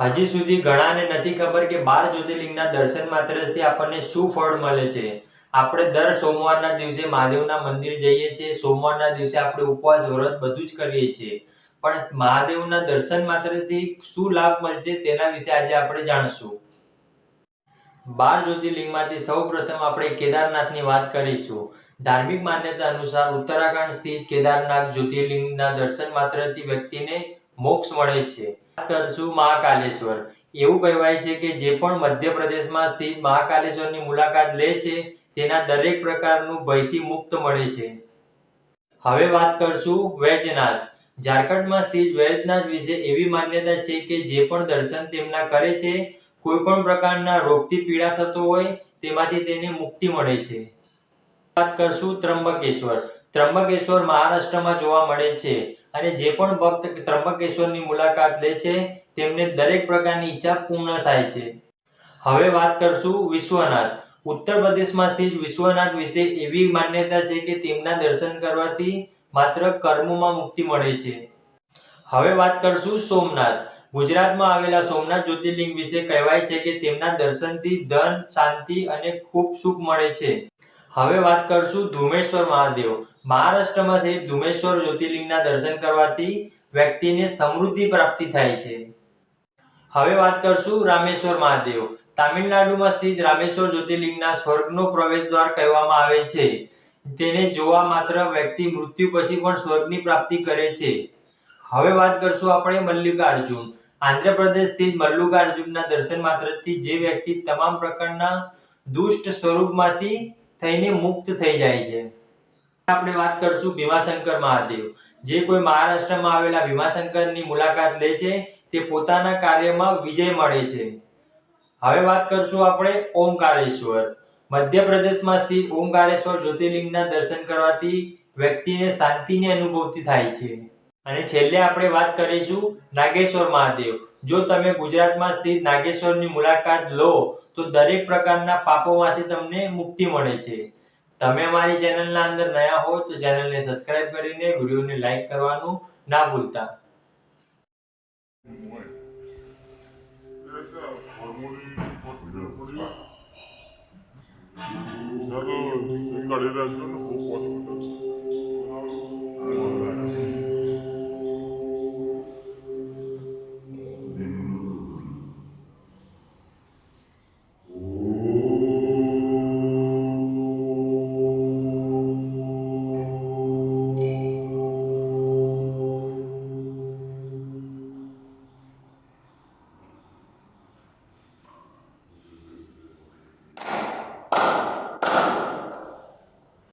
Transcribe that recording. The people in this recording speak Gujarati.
હજી સુધી ઘણાને નથી ખબર કે બાર જ્યોતિર્લિંગના દર્શન માત્રથી આપણને શું ફળ મળે છે. આપણે દર સોમવારના દિવસે મહાદેવના મંદિર જઈએ છીએ, સોમવારના દિવસે આપણે ઉપવાસ, વ્રત બધું જ કરીએ છીએ. પણ મહાદેવના દર્શન માત્રથી શું લાભ મળશે તેના વિશે આજે આપણે જાણશું. બાર જ્યોતિર્લિંગમાંથી સૌ પ્રથમ આપણે કેદારનાથની વાત કરીશું. ધાર્મિક માન્યતા અનુસાર ઉત્તરાખંડ સ્થિત કેદારનાથ જ્યોતિર્લિંગના દર્શન માત્રથી વ્યક્તિને મોક્ષ મળે છે. મહાકાલેશ્વર? એવું કહેવાય છે કે જે પણ મધ્યપ્રદેશમાં સ્થિત મહાકાલેશ્વરની મુલાકાત લે છે, તેના દરેક પ્રકારનું ભયથી મુક્ત મળે છે. હવે વાત કરશું વૈજનાથ ઝારખંડમાં સ્થિત વૈજનાથ વિશે એવી માન્યતા છે કે જે પણ દર્શન તેમના કરે છે, કોઈ પણ પ્રકારના રોગથી પીડા થતો હોય, તેમાંથી તેને મુક્તિ મળે છે. વાત કરશું ત્રંબકેશ્વર ત્રંબકેશ્વર મહારાષ્ટ્રમાં જોવા મળે છે અને જે પણ ભક્ત ત્રંબકેશ્વરની મુલાકાત લે છે, તેમને દરેક પ્રકારની ઈચ્છા પૂર્ણ થાય છે. હવે વાત કરશું વિશ્વનાથ. ઉત્તર પ્રદેશમાંથી જ વિશ્વનાથ વિશે એવી માન્યતા છે કે તેમના દર્શન કરવાથી માત્ર કર્મોમાં મુક્તિ મળે છે. હવે વાત કરશું સોમનાથ. ગુજરાતમાં આવેલા સોમનાથ જ્યોતિર્લિંગ વિશે કહેવાય છે કે તેમના દર્શનથી ધન, શાંતિ અને ખૂબ સુખ મળે છે. હવે વાત કરશું ધુમેશ્વર મહાદેવ. મહારાષ્ટ્રમાંથી ધુમેશ્વર જ્યોતિર્લિંગના દર્શન કરવાથી વ્યક્તિને સમૃદ્ધિ પ્રાપ્તિ થાય છે. હવે વાત કરશું રામેશ્વર મહાદેવ. તામિલનાડુમાં સ્થિત રામેશ્વર જ્યોતિર્લિંગના સ્વર્ગનો પ્રવેશ દ્વાર કહેવામાં આવે છે. તેને જોવા માત્ર વ્યક્તિ મૃત્યુ પછી પણ સ્વર્ગની પ્રાપ્તિ કરે છે. હવે વાત કરશું આપણે મલ્લિકાર્જુન. આંધ્રપ્રદેશ સ્થિત મલ્લિકાર્જુનના દર્શન માત્રથી જે વ્યક્તિ તમામ પ્રકારના દુષ્ટ સ્વરૂપમાંથી થઈને મુક્ત થઈ જાય છે. આપણે વાત કરશું ભીમાશંકર મહાદેવ. જે કોઈ મહારાષ્ટ્રમાં આવેલા ભીમાશંકરની મુલાકાત લે છે, તે પોતાના કાર્યમાં વિજય મળે છે. હવે વાત કરશું આપણે ઓમકારેશ્વર. મધ્યપ્રદેશમાં સ્થિત ઓમકારેશ્વર જ્યોતિર્લિંગના દર્શન કરવાથી વ્યક્તિને શાંતિની અનુભૂતિ થાય છે. અને છેલ્લે આપણે વાત કરીશું નાગેશ્વર મહાદેવ જો તમે ગુજરાતમાં સ્થિત નાગેશ્વરની મુલાકાત લો તો દરેક પ્રકારના પાપોમાંથી તમને મુક્તિ મળે છે તમે અમારી ચેનલના અંદર નયા હો તો ચેનલને સબસ્ક્રાઇબ કરીને વિડીયોને લાઈક કરવાનું ના ભૂલતા ચાલો ઘરે રહેજો ને બહુ